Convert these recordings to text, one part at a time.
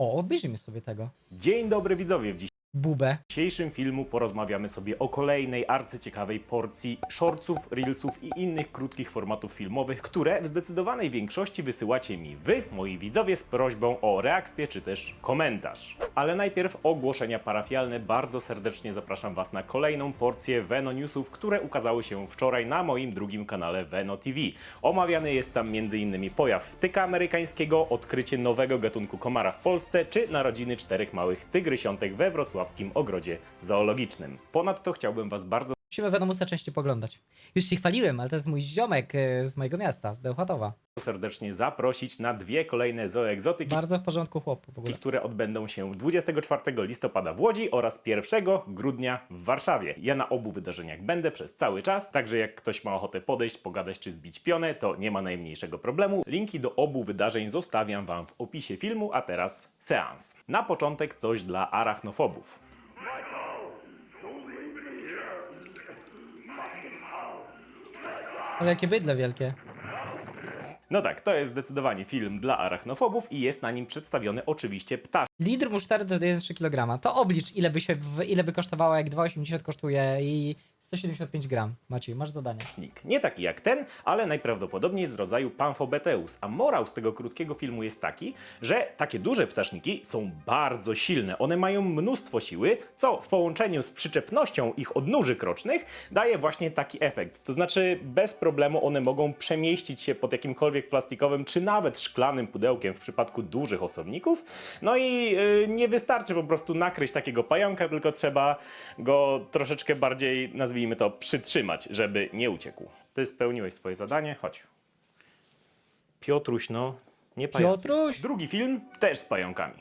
O, obejrzyjmy sobie tego. Dzień dobry widzowie, w Bubę. dzisiejszym filmu porozmawiamy sobie o kolejnej arcyciekawej porcji shortsów, reelsów i innych krótkich formatów filmowych, które w zdecydowanej większości wysyłacie mi wy, moi widzowie, z prośbą o reakcję czy też komentarz. Ale najpierw ogłoszenia parafialne. Bardzo serdecznie zapraszam Was na kolejną porcję Veno Newsów, które ukazały się wczoraj na moim drugim kanale Veno TV. Omawiany jest tam m.in. pojaw wtyka amerykańskiego, odkrycie nowego gatunku komara w Polsce, czy narodziny czterech małych tygrysiątek we wrocławskim ogrodzie zoologicznym. Ponadto chciałbym Was bardzo Musimy Venomusa częściej poglądać. Już się chwaliłem, ale to jest mój ziomek e, z mojego miasta, z Bełchatowa. serdecznie zaprosić na dwie kolejne zooegzotyki, Bardzo w porządku chłopu w ogóle. które odbędą się 24 listopada w Łodzi oraz 1 grudnia w Warszawie. Ja na obu wydarzeniach będę przez cały czas, także jak ktoś ma ochotę podejść, pogadać czy zbić pionę, to nie ma najmniejszego problemu. Linki do obu wydarzeń zostawiam Wam w opisie filmu, a teraz seans. Na początek coś dla arachnofobów. O, jakie bydle wielkie. No tak, to jest zdecydowanie film dla arachnofobów i jest na nim przedstawiony oczywiście ptaszek. Litr musztardy to 1,3 kg. To oblicz, ile by, się, ile by kosztowało, jak 2,80 kosztuje i 175 gram. Maciej, masz zadanie. Nie taki jak ten, ale najprawdopodobniej z rodzaju Pamphobeteus. A morał z tego krótkiego filmu jest taki, że takie duże ptaszniki są bardzo silne. One mają mnóstwo siły, co w połączeniu z przyczepnością ich odnóży krocznych daje właśnie taki efekt. To znaczy bez problemu one mogą przemieścić się pod jakimkolwiek plastikowym czy nawet szklanym pudełkiem w przypadku dużych osobników. No i yy, nie wystarczy po prostu nakryć takiego pająka, tylko trzeba go troszeczkę bardziej, nazwijmy to, przytrzymać, żeby nie uciekł. Ty spełniłeś swoje zadanie, chodź. Piotruś, no, nie pająk. Piotruś! Drugi film też z pająkami.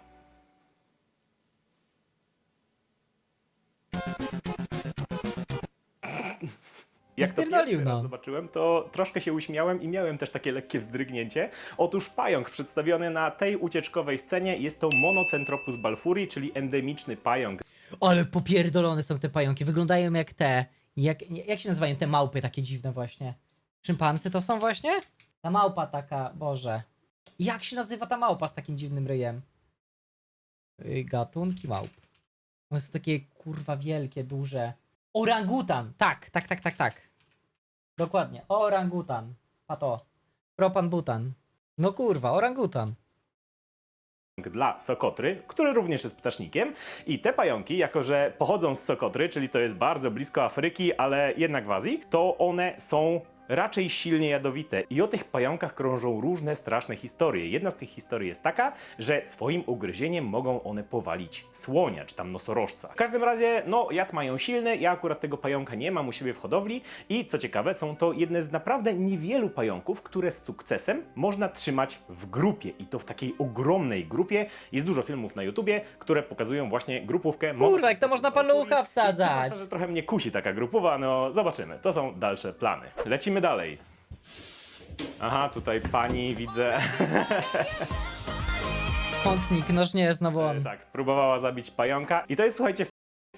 Jak to Spierdolił, pierwszy raz no. zobaczyłem, to troszkę się uśmiałem i miałem też takie lekkie wzdrygnięcie. Otóż pająk przedstawiony na tej ucieczkowej scenie jest to Monocentropus balfuri, czyli endemiczny pająk Ale popierdolone są te pająki. Wyglądają jak te. Jak, jak się nazywają te małpy takie dziwne właśnie? Szympansy to są właśnie? Ta małpa taka, boże. Jak się nazywa ta małpa z takim dziwnym ryjem? Y, Gatunki małp. One są takie kurwa wielkie, duże. Orangutan! Tak, tak, tak, tak, tak. Dokładnie. Orangutan. Pato. Propan butan. No kurwa, orangutan. dla Sokotry, który również jest ptasznikiem. I te pająki, jako że pochodzą z Sokotry, czyli to jest bardzo blisko Afryki, ale jednak w Azji, to one są raczej silnie jadowite. I o tych pająkach krążą różne straszne historie. Jedna z tych historii jest taka, że swoim ugryzieniem mogą one powalić słonia, czy tam nosorożca. W każdym razie, no, jad mają silny, ja akurat tego pająka nie mam u siebie w hodowli i co ciekawe, są to jedne z naprawdę niewielu pająków, które z sukcesem można trzymać w grupie i to w takiej ogromnej grupie. Jest dużo filmów na YouTubie, które pokazują właśnie grupówkę. Kurwa, jak to można palucha wsadzać? Zwłaszcza, że trochę mnie kusi taka grupowa, no zobaczymy. To są dalsze plany. Lecimy dalej. Aha, tutaj pani widzę. Kątnik, noż nie, znowu on. Tak, próbowała zabić pająka. I to jest, słuchajcie,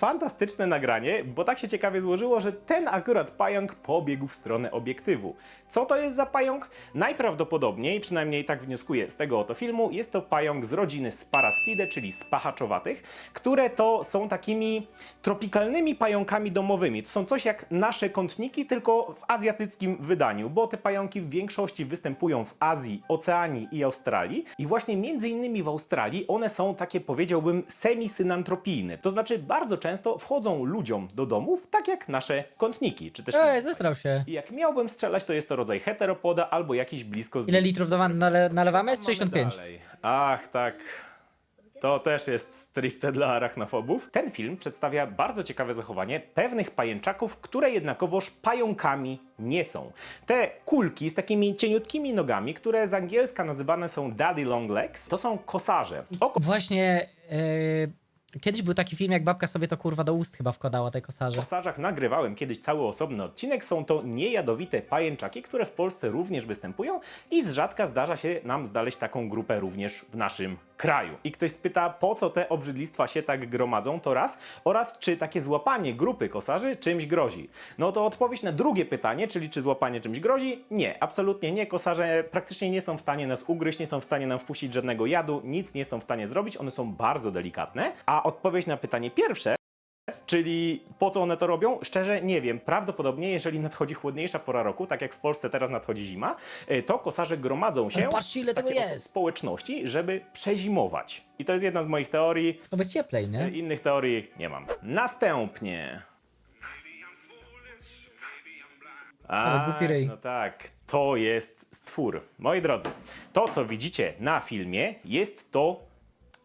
fantastyczne nagranie, bo tak się ciekawie złożyło, że ten akurat pająk pobiegł w stronę obiektywu. Co to jest za pająk? Najprawdopodobniej, przynajmniej tak wnioskuję z tego oto filmu, jest to pająk z rodziny Sparassidae, czyli spachaczowatych, które to są takimi tropikalnymi pająkami domowymi. To są coś jak nasze kątniki, tylko w azjatyckim wydaniu, bo te pająki w większości występują w Azji, Oceanii i Australii. I właśnie między innymi w Australii one są takie, powiedziałbym, semisynantropijne. To znaczy bardzo często wchodzą ludziom do domów, tak jak nasze kątniki, czy też... Ej, zestrał się. I jak miałbym strzelać, to jest to rodzaj heteropoda albo jakiś blisko z Ile litrów dawa- nale nalewamy? co Z tam mamy 65. dalej? Ach, tak. To też jest stricte dla arachnofobów. Ten film przedstawia bardzo ciekawe zachowanie pewnych pajęczaków, które jednakowoż pająkami nie są. Te kulki z takimi cieniutkimi nogami, które z angielska nazywane są daddy long legs, to są kosarze. Oko Właśnie yy, kiedyś był taki film, jak babka sobie to kurwa do ust chyba wkładała te kosarze. kosarzach nagrywałem kiedyś cały osobny odcinek. Są to niejadowite pajęczaki, które w Polsce również występują i z rzadka zdarza się nam znaleźć taką grupę również w naszym kraju. I ktoś spyta, po co te obrzydlistwa się tak gromadzą, to raz, oraz czy takie złapanie grupy kosarzy czymś grozi. No to odpowiedź na drugie pytanie, czyli czy złapanie czymś grozi? Nie, absolutnie nie. Kosarze praktycznie nie są w stanie nas ugryźć, nie są w stanie nam wpuścić żadnego jadu, nic nie są w stanie zrobić, one są bardzo delikatne. A odpowiedź na pytanie pierwsze, Czyli po co one to robią? Szczerze nie wiem. Prawdopodobnie, jeżeli nadchodzi chłodniejsza pora roku, tak jak w Polsce teraz nadchodzi zima, y, to kosarze gromadzą się patrzcie, ile w tego oto jest. społeczności, żeby przezimować. I to jest jedna z moich teorii. No bez cieplej, nie? Innych teorii nie mam. Następnie. Ale głupi no tak, to jest stwór. Moi drodzy, to co widzicie na filmie jest to,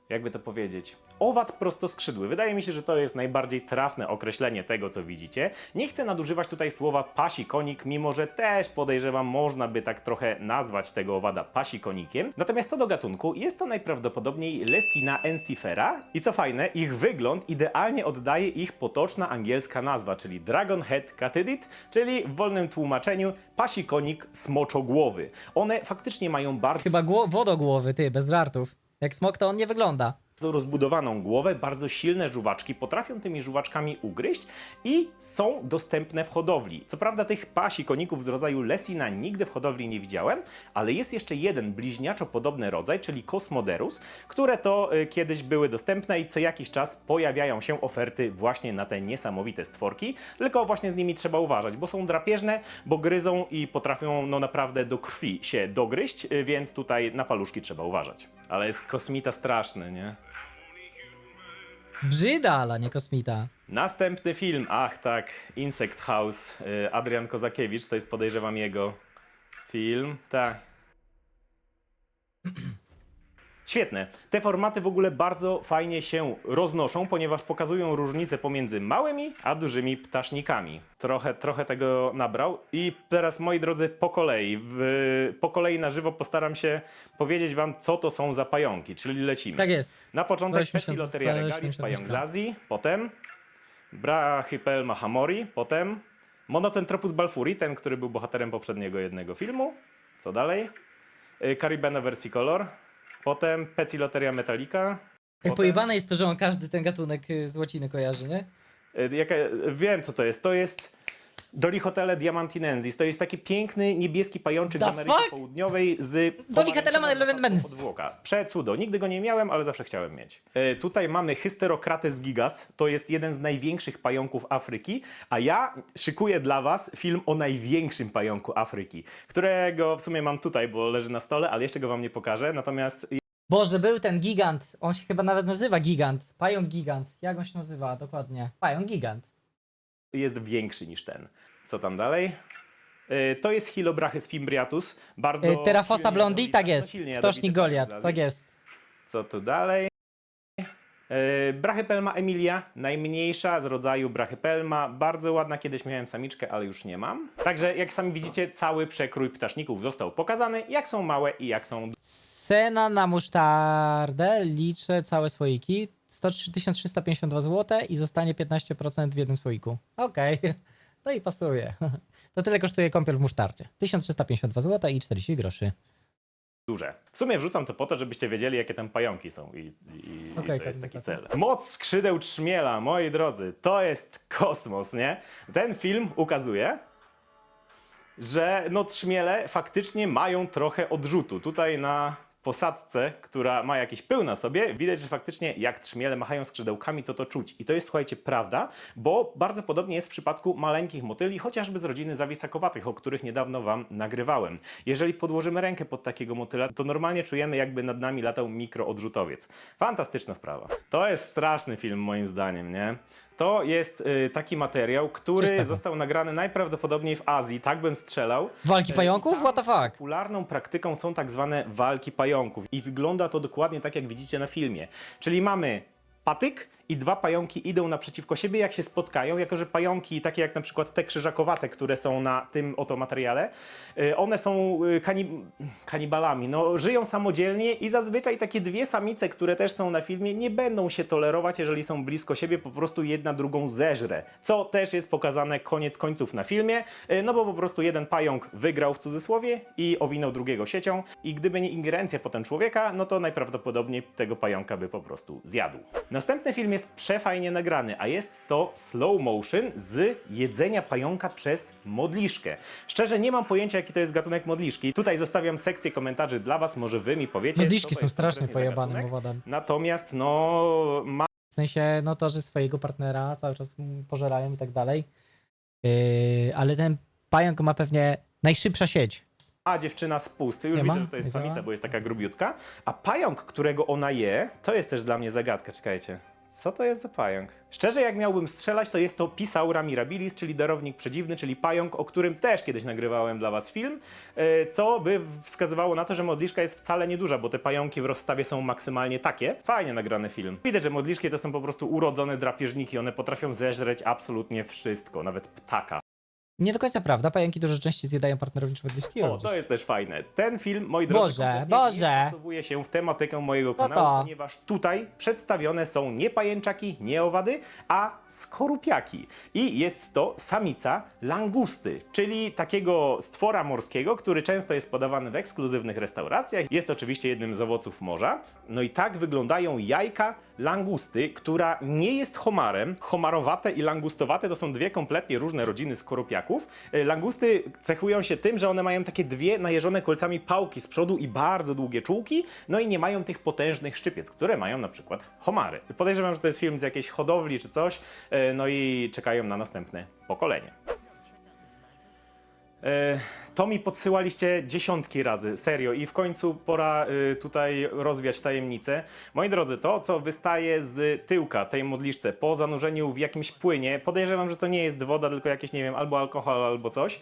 jakby to powiedzieć, owad prostoskrzydły. Wydaje mi się, że to jest najbardziej trafne określenie tego, co widzicie. Nie chcę nadużywać tutaj słowa pasikonik, mimo że też podejrzewam, można by tak trochę nazwać tego owada pasikonikiem. Natomiast co do gatunku, jest to najprawdopodobniej Lesina ensifera i co fajne, ich wygląd idealnie oddaje ich potoczna angielska nazwa, czyli Dragon Head Catydid, czyli w wolnym tłumaczeniu pasikonik smoczogłowy. One faktycznie mają bardzo Chyba gło- wodogłowy, ty, bez żartów. Jak smok to on nie wygląda. Rozbudowaną głowę, bardzo silne żuwaczki, potrafią tymi żuwaczkami ugryźć i są dostępne w hodowli. Co prawda tych pasikoników z rodzaju Lesina nigdy w hodowli nie widziałem, ale jest jeszcze jeden bliźniaczo podobny rodzaj, czyli Cosmoderus, które to y, kiedyś były dostępne i co jakiś czas pojawiają się oferty właśnie na te niesamowite stworki, tylko właśnie z nimi trzeba uważać, bo są drapieżne, bo gryzą i potrafią no naprawdę do krwi się dogryźć, y, więc tutaj na paluszki trzeba uważać. Ale jest kosmita straszny, nie? Brzyda, ale nie kosmita. Następny film, ach tak, Insect House, y, Adrian Kozakiewicz, to jest podejrzewam jego film, tak. Świetne. Te formaty w ogóle bardzo fajnie się roznoszą, ponieważ pokazują różnice pomiędzy małymi a dużymi ptasznikami. Trochę, trochę tego nabrał. I teraz, moi drodzy, po kolei. W, po kolei na żywo postaram się powiedzieć wam, co to są za pająki, czyli lecimy. Tak jest. Na początek Weźmy się- Peciloteria weźmy regalis, pająk z Azji, potem Brachypelma hamori, potem Monocentropus balfuri, ten, który był bohaterem poprzedniego jednego filmu. Co dalej? Y, Caribena versicolor, potem Peciloteria metallica. Jak Potem- pojebane jest to, że on każdy ten gatunek y, z łaciny kojarzy, nie? Y, Jaka, wiem, co to jest. To jest Dolichotele diamantinensis. To jest taki piękny niebieski pajączyk The z Ameryki fuck? Południowej z Dolichotele pomarańczową diamantinensis. podwłoka. Przecudo. Nigdy go nie miałem, ale zawsze chciałem mieć. E, tutaj mamy Hysterocrates gigas. To jest jeden z największych pająków Afryki, a ja szykuję dla was film o największym pająku Afryki, którego w sumie mam tutaj, bo leży na stole, ale jeszcze go wam nie pokażę. Natomiast Boże, był ten gigant. On się chyba nawet nazywa gigant. Pająk gigant. Jak on się nazywa dokładnie? Pająk gigant. Jest większy niż ten. Co tam dalej? E, To jest Hilobrachys fimbriatus. Bardzo Y, Terrafosa silnie blondi? Tak no, jest. silnie jadowity Ptosznik pająk Goliat. z Azji. Tak jest. Co tu dalej? E, Brachypelma emilia, najmniejsza z rodzaju Brachypelma, bardzo ładna, kiedyś miałem samiczkę, ale już nie mam. Także jak sami widzicie, cały przekrój ptaszników został pokazany, jak są małe i jak są Cena na musztardę, liczę całe słoiki. 103 1352 zł i zostanie 15% w jednym słoiku. Okej, no i pasuje. To tyle kosztuje kąpiel w musztardzie. 1352 zł i 40 groszy. duże. W sumie wrzucam to po to, żebyście wiedzieli, jakie tam pająki są i, i, i to jest tak, taki tak. cel. Moc skrzydeł trzmiela, moi drodzy, to jest kosmos, nie? Ten film ukazuje, że no trzmiele faktycznie mają trochę odrzutu. Tutaj na posadce, która ma jakiś pył na sobie, widać, że faktycznie jak trzmiele machają skrzydełkami, to to czuć. I to jest, słuchajcie, prawda, bo bardzo podobnie jest w przypadku maleńkich motyli, chociażby z rodziny zawisakowatych, o których niedawno Wam nagrywałem. Jeżeli podłożymy rękę pod takiego motyla, to normalnie czujemy, jakby nad nami latał mikroodrzutowiec. Fantastyczna sprawa. To jest straszny film, moim zdaniem, nie? To jest y, taki materiał, który został nagrany najprawdopodobniej w Azji, tak bym strzelał. Walki pająków? Tam What the fuck? Popularną praktyką są tak zwane walki pająków i wygląda to dokładnie tak, jak widzicie na filmie. Czyli mamy patyk i dwa pająki idą naprzeciwko siebie, jak się spotkają, jako że pająki, takie jak na przykład te krzyżakowate, które są na tym oto materiale, y, one są y, kani- kanibalami, no żyją samodzielnie i zazwyczaj takie dwie samice, które też są na filmie, nie będą się tolerować, jeżeli są blisko siebie, po prostu jedna drugą zeżre, co też jest pokazane koniec końców na filmie, y, no bo po prostu jeden pająk wygrał w cudzysłowie i owinął drugiego siecią i gdyby nie ingerencja potem człowieka, no to najprawdopodobniej tego pająka by po prostu zjadł. Następny film jest przefajnie nagrany, a jest to slow motion z jedzenia pająka przez modliszkę. Szczerze nie mam pojęcia jaki to jest gatunek modliszki. Tutaj zostawiam sekcję komentarzy dla was, może wy mi powiecie. Modliszki są strasznie gatunek. powodem. Natomiast no ma W sensie, no to, że swojego partnera cały czas pożerają i tak dalej. Yy, ale ten pająk ma pewnie najszybsza sieć. A dziewczyna z pust. Już Nie widzę, ma? że to jest samica, bo jest taka grubiutka. A pająk, którego ona je, to jest też dla mnie zagadka. Czekajcie. Co to jest za pająk? Szczerze, jak miałbym strzelać, to jest to Pisaura mirabilis, czyli darownik przedziwny, czyli pająk, o którym też kiedyś nagrywałem dla was film, e, co by wskazywało na to, że modliszka jest wcale nieduża, bo te pająki w rozstawie są maksymalnie takie. Fajnie nagrany film. Widać, że modliszki to są po prostu urodzone drapieżniki, one potrafią zeżreć absolutnie wszystko, nawet ptaka. Nie do końca prawda, pająki dużo częściej zjadają partnerów niż modliszki. O, to jest też fajne. Ten film, moi drodzy, Boże, kompletnie Boże. nie wpasowuje się w tematykę mojego No kanału, to. ponieważ tutaj przedstawione są nie pajęczaki, nie owady, a skorupiaki. I jest to samica langusty, czyli takiego stwora morskiego, który często jest podawany w ekskluzywnych restauracjach. Jest oczywiście jednym z owoców morza. No i tak wyglądają jajka langusty, która nie jest homarem. Homarowate i langustowate to są dwie kompletnie różne rodziny skorupiaków. E, Langusty cechują się tym, że one mają takie dwie najeżone kolcami pałki z przodu i bardzo długie czułki, no i nie mają tych potężnych szczypiec, które mają na przykład homary. Podejrzewam, że to jest film z jakiejś hodowli czy coś, e, no i czekają na następne pokolenie. E, To mi podsyłaliście dziesiątki razy, serio, i w końcu pora y, tutaj rozwiać tajemnicę. Moi drodzy, to co wystaje z tyłka tej modliszce po zanurzeniu w jakimś płynie, podejrzewam, że to nie jest woda, tylko jakieś, nie wiem, albo alkohol, albo coś,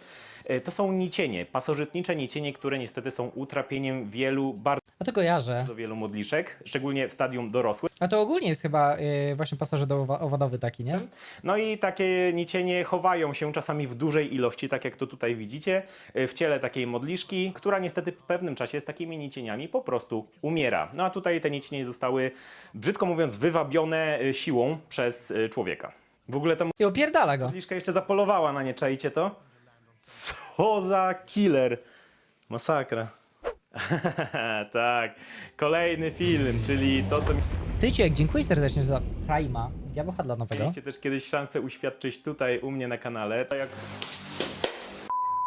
y, to są nicienie, pasożytnicze nicienie, które niestety są utrapieniem wielu, bardzo A to kojarzę. wielu modliszek, szczególnie w stadium dorosłych. A to ogólnie jest chyba yy, właśnie pasażer owodowy taki, nie? No i takie nicienie chowają się czasami w dużej ilości, tak jak to tutaj widzicie, y, w ciele takiej modliszki, która niestety po pewnym czasie z takimi nicieniami po prostu umiera. No a tutaj te nicienie zostały, brzydko mówiąc, wywabione y, siłą przez y, człowieka. W ogóle ta I opierdala go. modliszka jeszcze zapolowała na nie, czajcie to? Co za killer! Masakra. tak, kolejny film, czyli to, co Tyciek, dziękuję serdecznie za Prima. Diabła dla nowego. Mieliście też kiedyś szansę uświadczyć tutaj u mnie na kanale. To jak...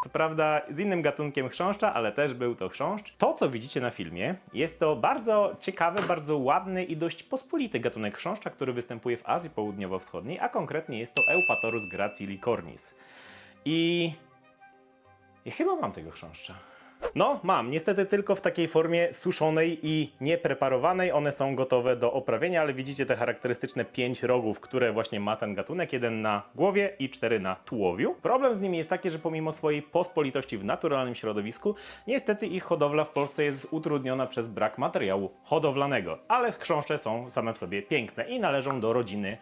Co prawda z innym gatunkiem chrząszcza, ale też był to chrząszcz. To, co widzicie na filmie, jest to bardzo ciekawy, bardzo ładny i dość pospolity gatunek chrząszcza, który występuje w Azji Południowo-Wschodniej, a konkretnie jest to Eupatorus gracilicornis. I... I chyba mam tego chrząszcza. No, mam. Niestety tylko w takiej formie suszonej i niepreparowanej. One są gotowe do oprawienia, ale widzicie te charakterystyczne pięć rogów, które właśnie ma ten gatunek. Jeden na głowie i cztery na tułowiu. Problem z nimi jest taki, że pomimo swojej pospolitości w naturalnym środowisku, niestety ich hodowla w Polsce jest utrudniona przez brak materiału hodowlanego. Ale chrząszcze są same w sobie piękne i należą do rodziny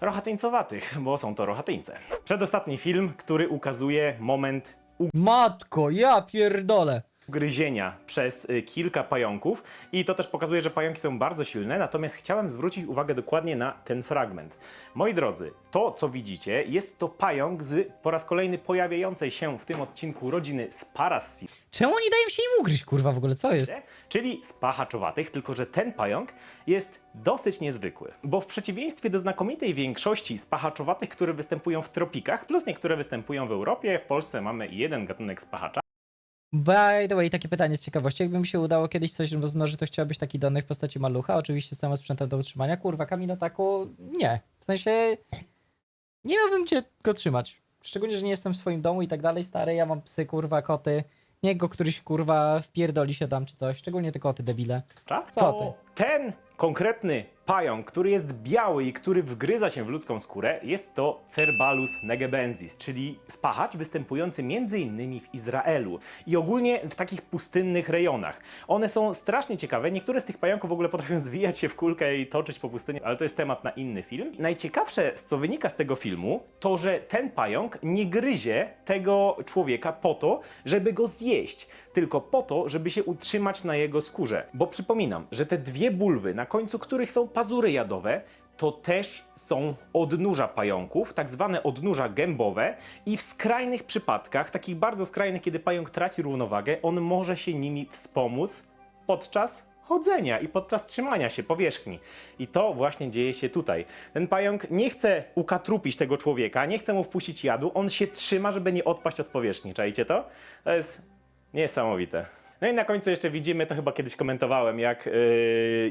rochatyńcowatych, bo są to rochatyńce. Przedostatni film, który ukazuje moment Matko, ja pierdolę. Ugryzienia przez y, kilka pająków i to też pokazuje, że pająki są bardzo silne, natomiast chciałem zwrócić uwagę dokładnie na ten fragment. Moi drodzy, to co widzicie jest to pająk z po raz kolejny pojawiającej się w tym odcinku rodziny Sparassi, Czemu nie dają się im ugryźć, kurwa, w ogóle? Co jest? czyli spachaczowatych, tylko że ten pająk jest dosyć niezwykły, bo w przeciwieństwie do znakomitej większości spachaczowatych, które występują w tropikach, plus niektóre występują w Europie, w Polsce mamy jeden gatunek spahacza, By the way, takie pytanie z ciekawości. Jakby mi się udało kiedyś coś rozmnożyć, to chciałbyś taki danych w postaci malucha, oczywiście z samym sprzętem do utrzymania. Kurwa, Kamino taku nie. W sensie nie miałbym cię go trzymać. Szczególnie, że nie jestem w swoim domu i tak dalej, stary, ja mam psy, kurwa, koty. Niech go któryś, kurwa, wpierdoli się tam czy coś. Szczególnie te koty debile. Co ty? ten Konkretny pająk, który jest biały i który wgryza się w ludzką skórę, jest to Cerbalus negebensis, czyli spachacz występujący m.in. w Izraelu i ogólnie w takich pustynnych rejonach. One są strasznie ciekawe, niektóre z tych pająków w ogóle potrafią zwijać się w kulkę i toczyć po pustyni, ale to jest temat na inny film. Najciekawsze, co wynika z tego filmu, to że ten pająk nie gryzie tego człowieka po to, żeby go zjeść, tylko po to, żeby się utrzymać na jego skórze. Bo przypominam, że te dwie bulwy, na końcu których są pazury jadowe, to też są odnóża pająków, tak zwane odnóża gębowe i w skrajnych przypadkach, takich bardzo skrajnych, kiedy pająk traci równowagę, on może się nimi wspomóc podczas chodzenia i podczas trzymania się powierzchni. I to właśnie dzieje się tutaj. Ten pająk nie chce ukatrupić tego człowieka, nie chce mu wpuścić jadu, on się trzyma, żeby nie odpaść od powierzchni. Czajcie to? To jest niesamowite. No i na końcu jeszcze widzimy, to chyba kiedyś komentowałem, jak yy,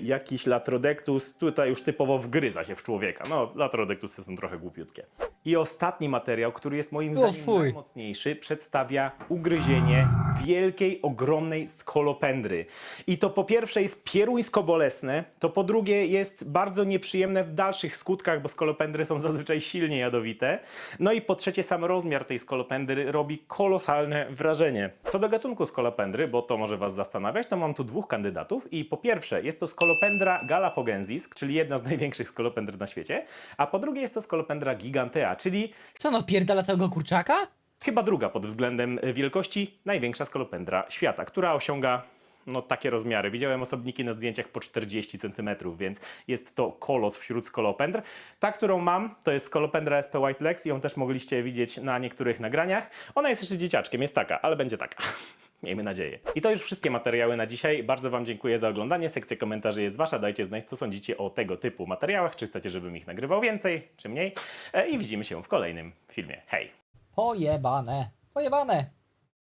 jakiś latrodektus tutaj już typowo wgryza się w człowieka. No, latrodektusy są trochę głupiutkie. I ostatni materiał, który jest moim zdaniem fuj. najmocniejszy, przedstawia ugryzienie wielkiej, ogromnej skolopendry. I to po pierwsze jest pieruńsko bolesne, to po drugie jest bardzo nieprzyjemne w dalszych skutkach, bo skolopendry są zazwyczaj silnie jadowite. No i po trzecie sam rozmiar tej skolopendry robi kolosalne wrażenie. Co do gatunku skolopendry, bo to może Was zastanawiać, to mam tu dwóch kandydatów i po pierwsze jest to skolopendra galapogensis, czyli jedna z największych skolopendr na świecie, a po drugie jest to skolopendra gigantea, czyli Co no, pierdala całego kurczaka? Chyba druga pod względem wielkości największa skolopendra świata, która osiąga no, takie rozmiary. Widziałem osobniki na zdjęciach po 40 cm, więc jest to kolos wśród skolopendr. Ta, którą mam, to jest skolopendra SP White Legs i ją też mogliście widzieć na niektórych nagraniach. Ona jest jeszcze dzieciaczkiem, jest taka, ale będzie taka. Miejmy nadzieję. I to już wszystkie materiały na dzisiaj. Bardzo Wam dziękuję za oglądanie. Sekcja komentarzy jest Wasza. Dajcie znać, co sądzicie o tego typu materiałach. Czy chcecie, żebym ich nagrywał więcej, czy mniej. E, I widzimy się w kolejnym filmie. Hej! Pojebane. Pojebane.